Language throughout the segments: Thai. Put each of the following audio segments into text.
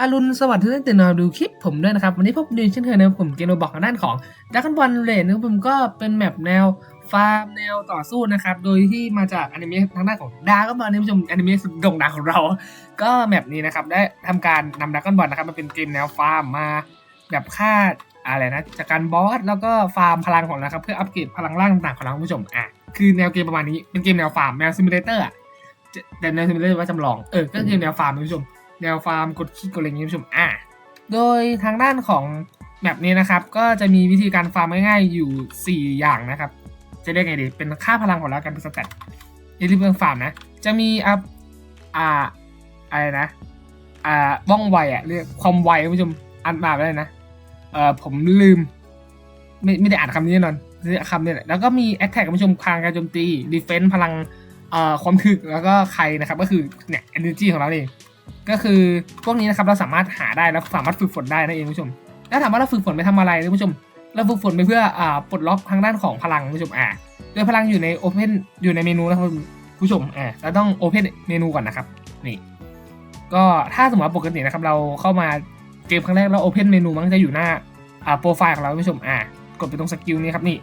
อารุณสวัสดิ์ที่ได้ตื่นนอนดูคลิปผมด้วยนะครับ วันนี้พบดินเช่นเคยนะผมเกมโรบอกทางด้านของดักบอลเลนนะครับผมก็เป็นแมปแนวฟาร์มแนวต่อสู้นะครับ โดยที่มาจากอนิเมะทางด้านของดาร์กบอลนี่ผู้ชมอนิเมะสุดโด่งดังของเรา ก็แมปนี้นะครับได้ทำการนำดักบอลนะครับมาเป็นเกมแนวฟาร์มมาแบบฆ่าอะไรนะจากการบอสแล้วก็ฟาร์มพลังของเราครับเพื่ออัปเกรดพลังร่างต่างๆของเราคุณผู้ชมอะคือแนวเกมประมาณนี้เป็นเกมแนวฟาร์มแนวซิมูเลเตอร์อะแต่แนวซิมูเลเตอร์ว่าจำลองเออก็คือแนวฟาร์มคุณผู้ชม แนวฟาร์มกดคลิกกดอะไรอย่างนี้คุณผู้ชมอะโดยทางด้านของแมปนี้นะครับ ก็จะมีวิธีการฟาร์มง่ายๆอยู่ 4 อย่างนะครับ จะเรียกไงดี เป็นค่าพลังของเรากันเป็นสแตทในเรื่องฟาร์มนะ จะมีอัพอ่าอะไรนะ อ่าว่องไวอะเรียกความไวคุณผู้ชมอ่านมาอะไรนะ เอ่อผมลืม ไม่ไม่ได้อ่านคำนี้แน่นอนเรียกคำนี้แหละแล้วก็มี attack คุณผู้ชมพลังการโจมตี defense พลังเอ่อความถึกแล้วก็ใครนะครับ ก็คือเนี่ย energy ของเราเอง ก็คือพวกนี้นะครับเราสามารถหาได้แล้วสามารถฝึกฝนได้นั่นเองคุณผู้ชม แล้วถามว่าเราฝึกฝนไปทำอะไรคุณผู้ชม เราฝึกฝนไปเพื่ออ่าปลดล็อกทางด้านของพลังคุณผู้ชมอ่าโดยพลังอยู่ใน Open อยู่ในเมนูนะครับคุณผู้ชมอ่าเราต้อง Open เมนูก่อนนะครับนี่ก็ถ้าสมมติว่าปกตินะครับเราเข้ามาเกมครั้งแรกแล้ว Open เมนูมันจะอยู่หน้าอ่าโปรไฟล์ของเราคุณผู้ชมอ่ากดไปตรงสกิลนี้ครับนี่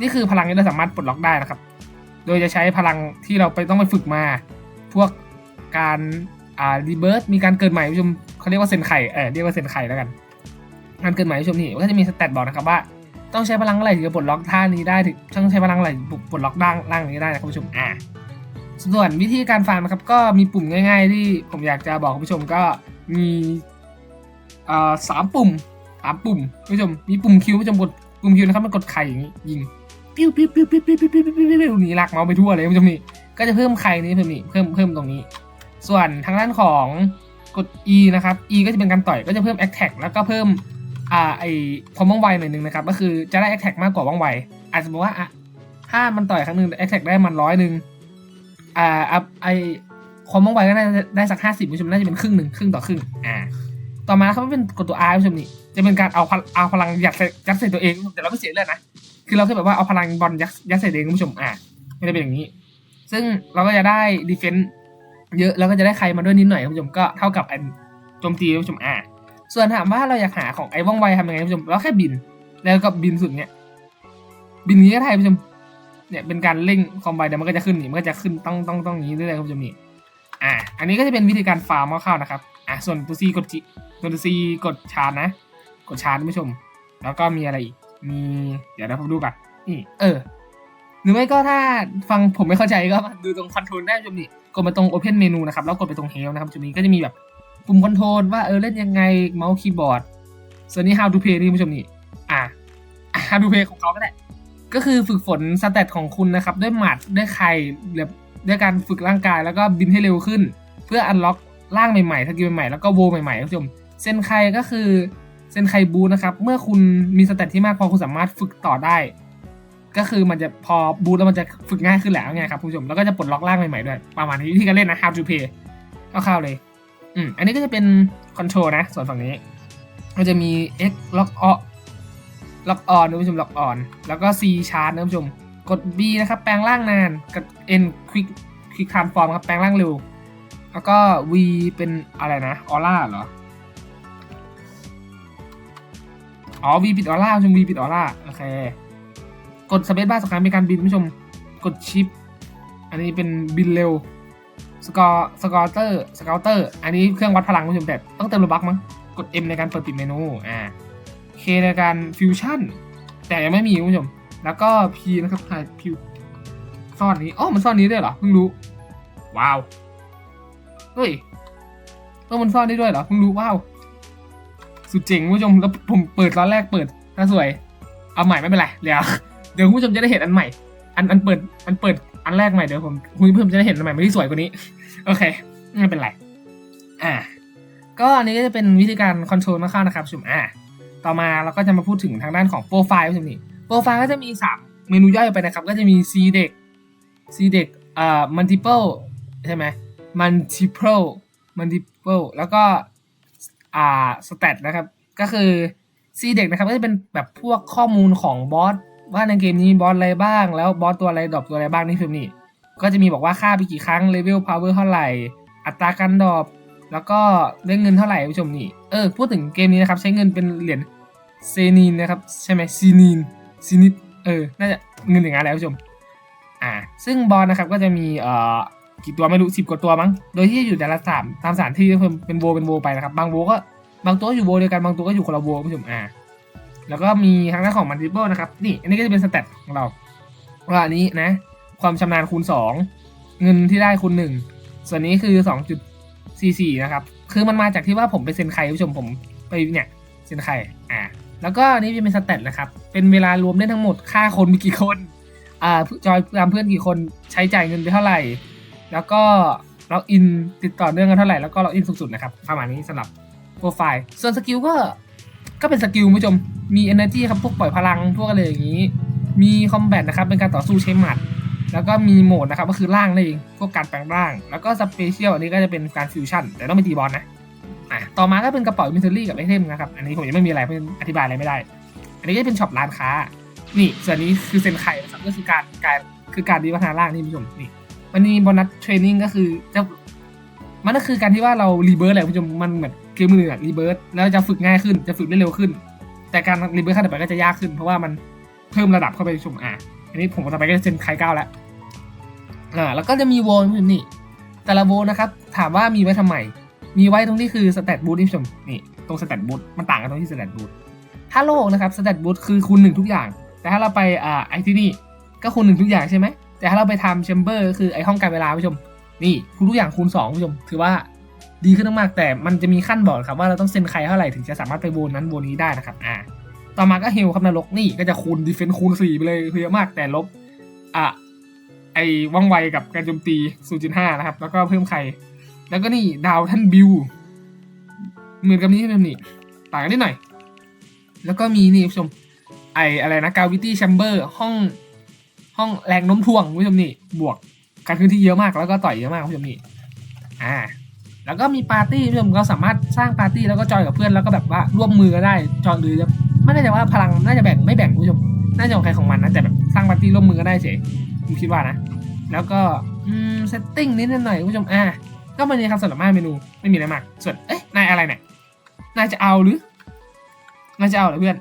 นี่คือพลังที่เราสามารถปลดล็อกได้นะครับ โดยจะใช้พลังที่เราไปต้องไปฝึกมา พวกการ อ่ารีเบิร์ตมีการเกิดใหม่ผู้ชมเขาเรียกว่าเซนไข่เออเรียกว่าเซนไข่แล้วกันการเกิดใหม่ผู้ชมนี่ก็จะมีสแตทบอกนะครับว่าต้องใช้พลังอะไรถึงจะปลดล็อกท่านี้ได้ถึงต้องใช้พลังอะไรปลดล็อกร่างร่างนี้ได้นะครับผู้ชมอ่าส่วนวิธีการฟาร์มนะครับก็มีปุ่มง่าย ๆ ที่ผมอยากจะบอกคุณผู้ชมก็มีอ่าสามปุ่มสามปุ่มผู้ชมมีปุ่มคิวผู้ชมกดปุ่มคิวนะครับมันกดไข่อย่างนี้ยิงปิ้วปิ้วปิ้วปิ้วปิ้วปิ้วปิ้วปิ้วปิ้วนี่ลากเมาส์ไปทั่วเลยผู้ชมนี่ก็จะเพิ่มไข่นี้เพิ่มนี่เพิ่มเพิ่มตรงนี้ ส่วนทางด้านของกด E นะครับ E ก็จะเป็นการต่อยก็จะเพิ่ม attack แล้วก็เพิ่มอ่าไอความว่องไวหน่อยนึงนะครับ ก็คือจะได้ attack มากกว่าว่องไวอาจจะบอกว่าอะถ้ามันต่อยครั้งหนึ่ง attack ได้มันร้อยหนึ่งอ่าอัพไอความว่องไวก็ได้ได้สักห้าสิบผู้ชมน่าจะเป็นครึ่งหนึ่งครึ่งต่อครึ่งอ่าต่อมาครับเป็นกดตัว R ผู้ชมนี่จะเป็นการเอาเอาพลังยัดใส่ยัดใส่ตัวเองแต่เราไม่เสียเลือดนะคือเราแค่แบบว่าเอาพลังบอลยัดยัดใส่ตัวเองผู้ชมอ่าไม่ได้เป็นอย่างนี้ ซึ่งเราก็จะได้ดีเฟนต์ เยอะแล้วก็จะได้ใครมาด้วยนิดหน่อยคุณผู้ชมก็เท่ากับอันโจมตีคุณผู้ชมอ่าส่วนถามว่าเราอยากหาของไอ้ว่องไวทำยังไงคุณผู้ชมเราแค่บิน แล้วก็บินสุดเนี่ยบินนี้ก็ได้คุณผู้ชมเนี่ยเป็นการเร่งความไวเดี๋ยวมันก็จะขึ้นนี่มันก็จะขึ้นต้องต้องต้องอย่างนี้เรื่อยๆคุณผู้ชมนี่อ่าอันนี้ก็จะเป็นวิธีการฟาร์มคร่าวๆนะครับอ่าส่วนตัวซีกดจิตัวซีกดชาร์จนะ กดชาร์จคุณผู้ชม แล้วก็มีอะไรอีกมีเดี๋ยวเราผมดูก่อนนี่เออ หรือไม่ก็ถ้าฟังผมไม่เข้าใจก็ดูตรงคอนโทรลได้ชมนี่กดมาตรง Open Menu นะครับ แล้วกดไปตรง Help นะครับจุดนี้ก็จะมีแบบปุ่มคอนโทรลว่าเออเล่นยังไงเมาส์คีย์บอร์ดส่วนนี้ How to Play นี่ผู้ชมนี่อะ How to Play ของเขาก็ได้ก็คือฝึกฝนสเตตของคุณนะครับ ด้วยหมัดด้วยไข่หรือด้วยการฝึกร่างกายแล้วก็บินให้เร็วขึ้น เพื่ออันล็อกร่างใหม่ๆสกิลใหม่ๆแล้วก็โวใหม่ๆผู้ชมเซนไคก็คือเซนไคบูนะครับ เมื่อคุณมีสเตตที่มากพอคุณสามารถฝึกต่อได้ ก็คือมันจะพอบูทแล้วมันจะฝึกง่ายขึ้นแล้วไงครับคุณผู้ชมแล้วก็จะปลดล็อกร่างใหม่ๆด้วยประมาณนี้วิธีการเล่นนะ how to play คร่าวๆเลยอืมอันนี้ก็จะเป็นคอนโทรลนะ ส่วนฝั่งนี้ ก็จะมี x lock on lock on นะคุณผู้ชม lock on แล้วก็ c charge นะคุณผู้ชม กด b นะครับ แปลงร่างนานกด n quick quick transform ครับแปลงร่างเร็ว แล้วก็ v เป็นอะไรนะออร่าเหรออ๋อ v ปิดออร่าคุณผู้ชม v ปิดออร่าโอเค กดสเปซบ้าสำคัญเป็นการบินคุณผู้ชม กดชิป อันนี้เป็นบินเร็ว สกอร์สกอร์เตอร์สกอร์เตอร์ อันนี้เครื่องวัดพลังคุณผู้ชมแต่ต้องเติมโลบักมั้ง กด M ในการเปิดปิดเมนู อ่า K ในการฟิวชั่น แต่ยังไม่มีคุณผู้ชม แล้วก็ P นะครับถ่ายพิวซ่อนนี้อ๋อมันซ่อนนี้ด้วยเหรอ เพิ่งรู้ ว้าว เฮ้ยเออมันซ่อนได้ด้วยเหรอ เพิ่งรู้ว้าวสุดเจ๋งคุณผู้ชมแล้วผมเปิดตอนแรกเปิดน่าสวย เอาใหม่ไม่เป็นไรเดี๋ยว เดี๋ยวคุณผู้ชมจะได้เห็นอันใหม่ อันอันเปิด อันเปิดอันแรกใหม่เดี๋ยวผมคุณผู้ชมจะได้เห็นอันใหม่ที่สวยกว่านี้ โอเค ไม่เป็นไร อ่า ก็อันนี้ก็จะเป็นวิธีการคอนโทรลคร่าวๆนะครับชุมอ่า ต่อมาเราก็จะมาพูดถึงทางด้านของโปรไฟล์ชุมนี่โปรไฟล์ก็จะมี 3 เมนูย่อยไปนะครับ ก็จะมี C เด็ก C เด็กอ่า multiple ใช่ไหม multiple multiple แล้วก็อ่า stat นะครับ ก็คือ C เด็กนะครับก็จะเป็นแบบพวกข้อมูลของบอส ว่าในเกมนี้บอสอะไรบ้าง แล้วบอสตัวอะไรดรอปตัวอะไรบ้างนี่คือนี่ ก็จะมีบอกว่าค่าไปกี่ครั้งเลเวลพาวเวอร์เท่าไหร่ อัตราการดรอปแล้วก็ได้เงินเท่าไหร่ผู้ชมนี่ เออ พูดถึงเกมนี้นะครับ ใช้เงินเป็นเหรียญเซนีนนะครับ ใช่ไหมซีนีนซีนิดเออ น่าจะเงินอย่างนั้นแหละผู้ชม อ่า ซึ่งบอลนะครับก็จะมีเอ่อกี่ตัวไม่รู้สิบกว่าตัวมั้ง โดยที่อยู่แต่ละสามตามสถานที่เป็นโวเป็นโวไปนะครับ บางโวก็บางตัวอยู่โวเดียวกัน บางตัวก็อยู่คนละโวผู้ชม อ่า แล้วก็มีทางด้านของมันติเบิลนะครับ นี่ อันนี้ก็จะเป็นสเตตของเราว่าอันนี้นะ ความชำนาญคูณ 2 เงินที่ได้คูณ 1 ส่วนนี้คือ 2.44 นะครับ คือมันมาจากที่ว่าผมไปเซ็นใครผู้ชมผมไปเนี่ยเซ็นใครอ่า แล้วก็อันนี้จะเป็นสเตตนะครับ เป็นเวลารวมได้ทั้งหมดค่าคนมีกี่คน อ่า จอยตามเพื่อนกี่คนใช้จ่ายเงินไปเท่าไหร่ แล้วก็ล็อกอินติดต่อเนื่องกันเท่าไหร่ แล้วก็ล็อกอินสุดๆนะครับ ประมาณนี้สำหรับโปรไฟล์ ส่วนสกิลก็ ก็เป็นสกิลผู้ชม มี energy ครับพวกปล่อยพลังพวกอะไรอย่างนี้ มีคอมแบทนะครับเป็นการต่อสู้ใช้หมัด แล้วก็มีโหมดนะครับก็คือร่างนั่นเองพวกการแปลงร่าง แล้วก็สเปเชียลอันนี้ก็จะเป็นการฟิวชั่นแต่ต้องเป็นตีบอลนะอะต่อมาก็เป็นกระเป๋ามิเทอรี่กับไอเทมนะครับอันนี้ผมยังไม่มีอะไรเพื่ออธิบายอะไรไม่ได้ อันนี้ก็เป็นช็อปร้านค้านี่ส่วนนี้คือเซนไข่นะครับก็คือการการคือการดีพัฒนาร่างนี่คุณผู้ชมนี่มันมีโบนัสเทรนนิ่งก็คือจะมันก็คือการที่ว่าเรารีเบิร์ตแหละคุณผู้ชมมันเหมือนเกมมือรีเบิร์ตแล้วจะฝึกง่ายขึ้นจะฝึกได้เร็วขึ้น แต่การรีเบิร์ตขั้นต่อไปก็จะยากขึ้น เพราะว่ามันเพิ่มระดับเข้าไปชมอะอันนี้ผมต่อไปก็จะเซ็นไคเก้าแล้วอ่าแล้วก็จะมีโวลนี่ แต่ละโวลนะครับ ถามว่ามีไว้ทำไม มีไว้ตรงที่คือสแตทบูทนี่ผู้ชมนี่ตรงสแตทบูทมันต่างกันตรงที่สแตทบูทถ้าโลกนะครับสแตทบูทคือคูณหนึ่งทุกอย่าง แต่ถ้าเราไปอ่าไอที่นี่ก็คูณหนึ่งทุกอย่างใช่ไหมแต่ถ้าเราไปทำแชมเบอร์คือไอห้องการเวลาผู้ชม นี่คูณทุกอย่างคูณสองผู้ชม ถือว่า ดีขึ้นมากแต่มันจะมีขั้นบอกครับว่าเราต้องเซ็นใครเท่าไหร่ถึงจะสามารถไปโวนนั้นโวนนี้ได้นะครับอ่าต่อมาก็เฮลครับนรกนี่ก็จะคูณดีเฟนซ์คูณ4ไปเลยเยอะมากแต่ลบอะไอ้ว่องไวกับการโจมตี 0.5 นะครับ แล้วก็เพิ่มใครแล้วก็นี่ดาวท่านบิว เหมือนกับนี้แบบนี้ต่างกันนิดหน่อย แล้วก็มีนี่ผู้ชม ไออะไรนะกาวิตี้แชมเบอร์ห้อง ห้องแรงโน้มถ่วงผู้ชมนี่ บวกการเคลื่อนที่เยอะมาก แล้วก็ต่อยเยอะมากผู้ชมนี่ อ่า แล้วก็มีปาร์ตี้ผู้ชมก็สามารถสร้างปาร์ตี้แล้วก็จอยกับเพื่อนแล้วก็แบบว่าร่วมมือกันได้จอยหรือจะไม่แน่ใจว่าพลังน่าจะแบ่งไม่แบ่งผู้ชมน่าจะของใครของมันนะแต่แบบสร้างปาร์ตี้ร่วมมือกันได้เฉยผมคิดว่านะ แล้วก็อืมเซตติ้งนิดหน่อยผู้ชมอ่าก็มันมีคำสำหรับมาเมนูไม่มีอะไรมาก ส่วนเอ๊ะนายอะไรเนี่ยนายจะเอาหรือนายจะเอาเหรอเพื่อน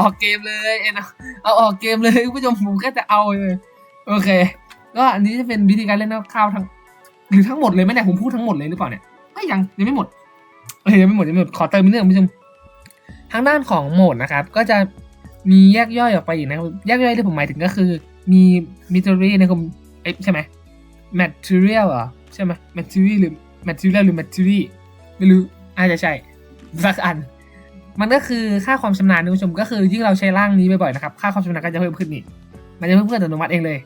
ออกเกมเลยเอ็นะเอาออกเกมเลยผู้ชมผมแค่จะเอาเลยโอเค ก็อันนี้จะเป็นวิธีการเล่นคร่าวๆทั้ง หรือทั้งหมดเลยไหมเนี่ยผมพูดทั้งหมดเลยหรือเปล่าเนี่ยไม่ยังยังไม่หมดเอ้ยยังไม่หมดยังไม่หมดขอเติมนิดนึงผู้ชมทางด้านของโหมดนะครับ ก็จะมีแยกย่อยออกไปอีกนะครับแยกย่อยที่ผมหมายถึงก็คือ มีมิเตอรี่นะครับเอ๊ะใช่ไหม material เหรอใช่ไหม material หรือ material หรือ material ไม่รู้อาจจะใช่สักอัน มันก็คือค่าความชำนาญนะคุณผู้ชมก็คือยิ่งเราใช้ร่างนี้บ่อยๆนะครับ ค่าความชำนาญก็จะเพิ่มขึ้นนี่มันจะเพิ่มขึ้นอัตโนมัติเองเลย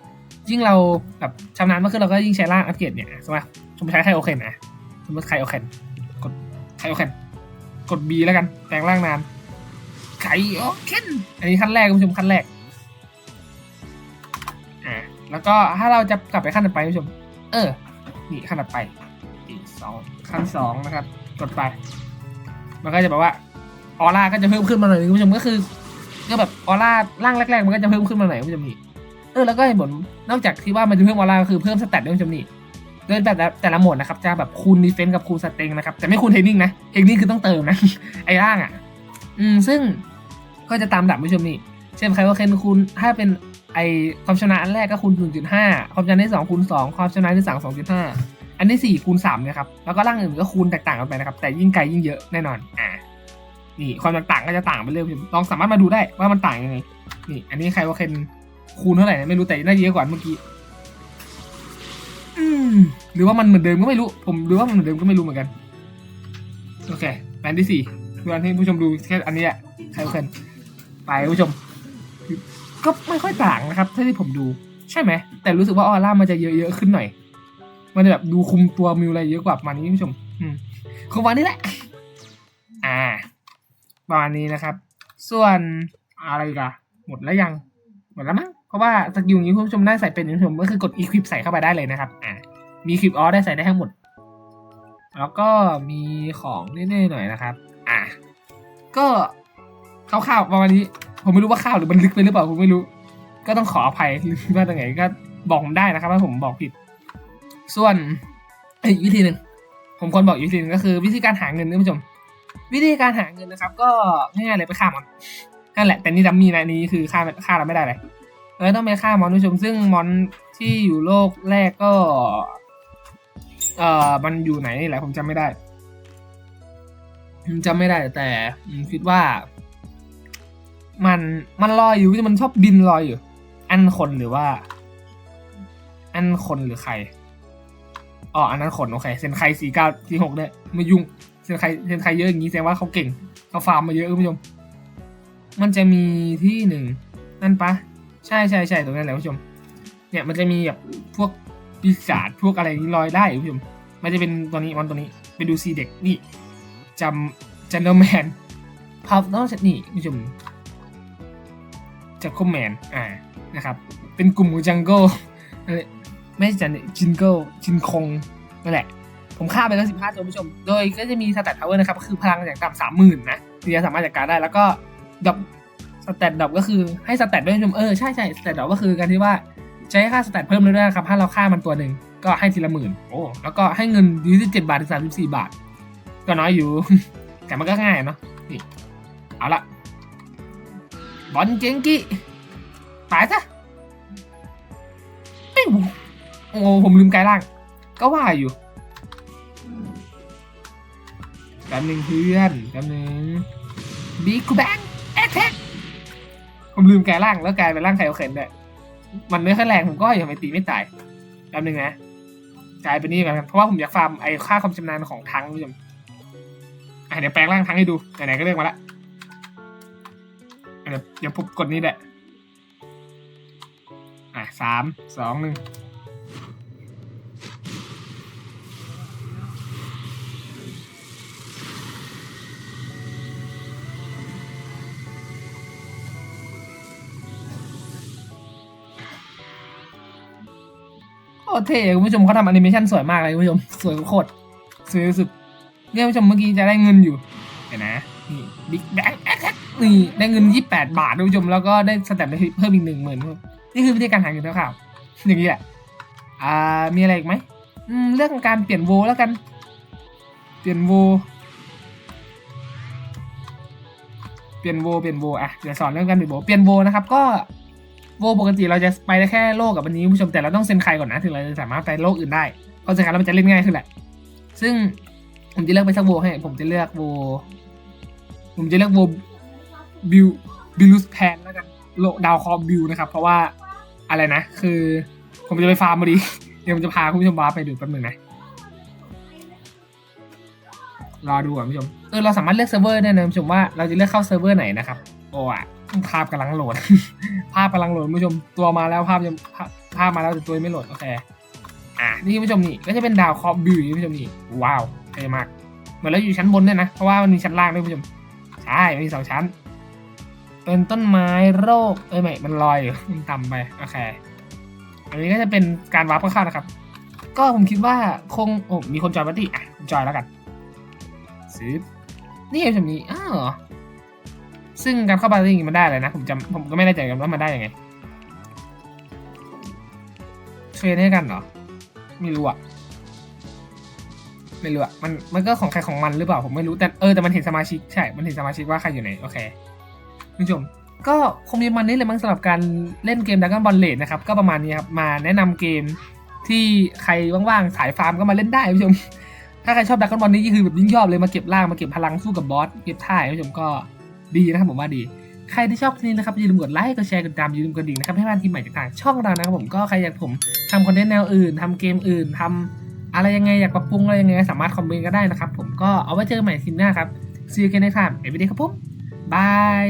ยิ่งเราแบบชำนาญมากขึ้นเราก็ยิ่งใช้ร่างอัปเกรดเนี่ยสมมติสมมติใช้ไคโอเคนนะสมมติไคโอเคนกดไคโอเคนกด B แล้วกันแปลงร่างนานไคโอเคนอันนี้ขั้นแรกคุณผู้ชมขั้นแรกอ่าแล้วก็ถ้าเราจะกลับไปขั้นต่อไปคุณผู้ชม เออ นี่ขั้นต่อไปอีกสองขั้นสองนะครับ กดไป มันก็จะแบบว่าออร่าก็จะเพิ่มขึ้นมาหน่อยคุณผู้ชมก็คือก็แบบออร่าร่างแรกๆ มันก็จะเพิ่มขึ้นมาหน่อยคุณผู้ชมนี่ เออแล้วก็เห็นผลนอกจากที่ว่ามันจะเพิ่มออร่าก็คือเพิ่มสแตทด้วยคุณผู้ชมนี่โดยแบบแต่ละโหมดนะครับจะแบบคูณดีเฟนส์กับคูณสเต็งนะครับแต่ไม่คูณเทคนิคนะเทคนิคคือต้องเติมนะไอ้ร่างอะ อืมซึ่งก็จะตามดับคุณผู้ชมนี่เช่นใครว่าเคนคูณถ้าเป็นไอความชนาญอันแรกก็คูณ0.5 ความชนาญที่2คูณ2ความชนาญที่3 2.5 อันที่4คูณ3เนี่ยครับแล้วก็ร่างอื่นก็คูณแตกต่างกันไปนะครับแต่ยิ่งไกลยิ่งเยอะแน่นอนอ่านี่ความตกต่างก็จะต่างไปเรื่อยๆลองสามารถมาดูได้ว่ามันต่างยังไงนี่ อันนี้ใครว่าเคน คูณเท่าไหร่นะไม่รู้แต่น่าจะเยอะกว่าเมื่อกี้อืมหรือว่ามันเหมือนเดิมก็ไม่รู้ ผมหรือว่ามันเหมือนเดิมก็ไม่รู้เหมือนกันโอเคแปลนที่สี่คืออันที่ผู้ชมดูแค่อันนี้แหละใครว่าเคนไปผู้ชม ก็ไม่ค่อยต่างนะครับถ้าที่ผมดู ใช่ไหม แต่รู้สึกว่าออร่ามันจะเยอะๆขึ้นหน่อย มันจะแบบดูคุมตัวมิวอะไรเยอะกว่าประมาณนี้ผู้ชม อืมคุมวันนี้แหละ อ่าประมาณนี้นะครับ ส่วนอะไรกันหมดแล้วยัง หมดแล้วมั้ง เพราะว่าสกิลนี้คุณผู้ชมได้ใส่เป็นคุณผู้ชมก็คือกด equip ใส่เข้าไปได้เลยนะครับ อ่ามีคลิปออได้ใส่ได้ทั้งหมด แล้วก็มีของเน่ๆหน่อยนะครับ อ่าก็คร่าวๆประมาณนี้ ผมไม่รู้ว่าข้าวหรือมันลึกไปหรือเปล่าผมไม่รู้ ก็ต้องขออภัยหรือว่าตรงไหนก็บอกผมได้นะครับว่าผมบอกผิด ส่วนอีกวิธีหนึ่งผมควรบอกอีกทีหนึงก็คือวิธีการหาเงินท่านผู้ชม วิธีการหาเงินนะครับ ก็ง่ายๆเลยไปฆ่ามอนนั่นแหละ แต่นี่ดัมมี่นะอันนี้คือฆ่าฆ่าเราไม่ได้เลย เราต้องไปฆ่ามอนผู้ชม ซึ่งมอนที่อยู่โลกแรกก็ เอ่อมันอยู่ไหนนี่แหละผมจำไม่ได้จำไม่ได้แต่คิดว่า มันมันลอยอยู่มันชอบบินลอยอยู่ อันคนหรือว่า อันคนหรือใครอ๋ออันนั้นคนโอเคเซนไคสี่เก้าสี่หกด้วยม่ยุ่งเซนไคเซนไคเยอะอย่างนี้แสดงว่าเขาเก่งเขาฟาร์มมาเยอะคุณผู้ชมมันจะมีที่หนึ่งนั่นปะ ใช่ใช่ใช่ตรงนั้นแหละคุณผู้ชม เนี่ยมันจะมีแบบพวกปีศาจพวกอะไรนี้ลอยได้คุณผู้ชม มันจะเป็นตัวนี้มันตัวนี้ไปดูซีเด็กนี่จำจันเดอร์แมนพาวต้องนี่คุณผู้ชมจักรแมนอ่านะครับ เป็นกลุ่มของจังโก้ไม่ใช่จันจินโก้จินคงนั่นแหละ ผมฆ่าไปแล้วสิบห้าตัวคุณผู้ชม โดยก็จะมีสแตทพาวเวอร์นะครับก็คือพลังอย่างต่ำสามหมื่นนะที่จะสามารถจัดการได้แล้วก็ดอก สแตทดอกก็คือให้สแตทด้วยคุณผู้ชมเออใช่ใช่สแตทดอกก็คือการที่ว่าใช้ค่าสแตทเพิ่มเรื่อยๆนะครับถ้าเราฆ่ามันตัวหนึ่งก็ให้ทีละหมื่นโอ้แล้วก็ให้เงินยี่สิบเจ็ดบาทถึงสามสิบสี่บาท ก็น้อยอยู่ แต่มันก็ง่ายเนาะนี่เอาละบอลเจงกี้ตายซะปิ้งโอ้ผมลืมกายร่าง ก็ว่าอยู่แป๊บหนึ่งเพื่อนแป๊บหนึ่งบิ๊กคูแบงแอคแท็ก ผมลืมกร่างแล้วกลายเป็นร่างไคโอเคนด้วยมันไม่ค่อยแรงผมก็ยังไม่ตีไม่ตายแป๊บนึงนะกลายเป็นนี่กันเพราะว่าผมอยากฟาร์มไอ้ค่าความชำนาญของทั้งผู้ชมอะเดี๋ยวแปลงร่างทั้งให้ดูไหนๆก็เรียกมาละเดี๋ยวเดี๋ยวผมกดนี่แหละอะสามสองหนึ่ง โคตรเท่คุณผู้ชมเขาทำแอนิเมชันสวยมากเลยคุณผู้ชมสวยโคตรสวยสุดเนี่ยคุณผู้ชมเมื่อกี้จะได้เงินอยู่เห็นนะนี่บิ๊กแบงนี่ได้เงินยี่แปดบาทคุณผู้ชมแล้วก็ได้สแตทเพิ่มอีกหนึ่งหมื่นนี่คือวิธีการหาเงินเท่าข่าวอย่างนี้แหละอ่ามีอะไรอีกไหมอืมเรื่องการเปลี่ยนโวแล้วกัน เปลี่ยนโวเปลี่ยนโวเปลี่ยนโวอะเดี๋ยวสอนเรื่องการเปลี่ยนโวเปลี่ยนโวนะครับก็ โวปกติเราจะไปได้แค่โลกกับอันนี้ผู้ชมแต่เราต้องเซ็นใครก่อนนะถึงเราจะสามารถไปโลกอื่นได้เพราะเซ็นใครแล้วมันจะเล่นง่ายขึ้นแหละ ซึ่งผมจะเลือกไปสักโวให้ ผมจะเลือกโวผมจะเลือกโวบิวบิลูสแพนแล้วกันโลดาวคอมบิวนะครับ เพราะว่าอะไรนะ คือ ผมจะไปฟาร์มพอดี เดี๋ยวผมจะพาคุณผู้ชมวาไปดูแป๊บหนึงนะรอดูก่อนผู้ชมเออเราสามารถเลือกเซิร์ฟเวอร์ได้นะผู้ชมว่าเราจะเลือกเข้าเซิร์ฟเวอร์ไหนนะครับโอ้อะ ภาพกำลังโหลด ภาพกำลังโหลดคุณผู้ชมตัวมาแล้วภาพยังภาพมาแล้วแต่ตัวยังไม่โหลดโอเคอะนี่คุณผู้ชมนี่ก็จะเป็นดาวคอบิวคุณผู้ชมนี่ว้าวเท่มากเหมือนเราอยู่ชั้นบนด้วยนะเพราะว่ามันมีชั้นล่างด้วยคุณผู้ชมใช่มีสองชั้น เป็นต้นไม้โรคเอ้ยไม่มันลอยอยู่มันต่ำไปโอเคอันนี้ก็จะเป็นการวาร์ปเข้าๆนะครับ ก็ผมคิดว่าคงโอ้มีคนจอยปาร์ตี้อะจอยแล้วกันซื้อนี่จะมีอ้าว ซึ่งการเข้าปาร์ตี้ย่างๆมันได้เลยนะ ผมจำผมก็ไม่แน่ใจกันว่ามันได้ยังไงเทรนให้กันเหรอ ไม่รู้อะไม่รู้อะมันมันก็ของใครของมันหรือเปล่าผมไม่รู้แต่เออแต่มันเห็นสมาชิกใช่ มันเห็นสมาชิกว่าใครอยู่ไหน โอเคคุณผู้ชมก็คงมีมันนี้เลยมั้งสำหรับการเล่นเกมดักกันบอลเลดนะครับ ก็ประมาณนี้ครับ มาแนะนำเกมที่ใครว่างๆ สายฟาร์มก็มาเล่นได้คุณผู้ชม ถ้าใครชอบดักกันบอลนี่คือแบบยิ่งชอบเลยมาเก็บล่างมาเก็บพลังสู้กับบอสเก็บท่ายคุณผู้ชมก็ ดีนะครับผมว่าดี ใครที่ชอบคลิปนี้นะครับอย่าลืมกดไลค์กดแชร์กดติดตามอย่าลืมกดดิ่งนะครับให้บ้านทีมใหม่จากทางช่องเรานะครับผมก็ใครอยากผมทำคอนเทนต์แนวอื่นทำเกมอื่นทำอะไรยังไงอยากปรับปรุงอะไรยังไงสามารถคอมเมนต์ก็ได้นะครับผมก็เอาไว้เจอใหม่คลิปหน้าครับ see you again next time เอวิดีครับผมบาย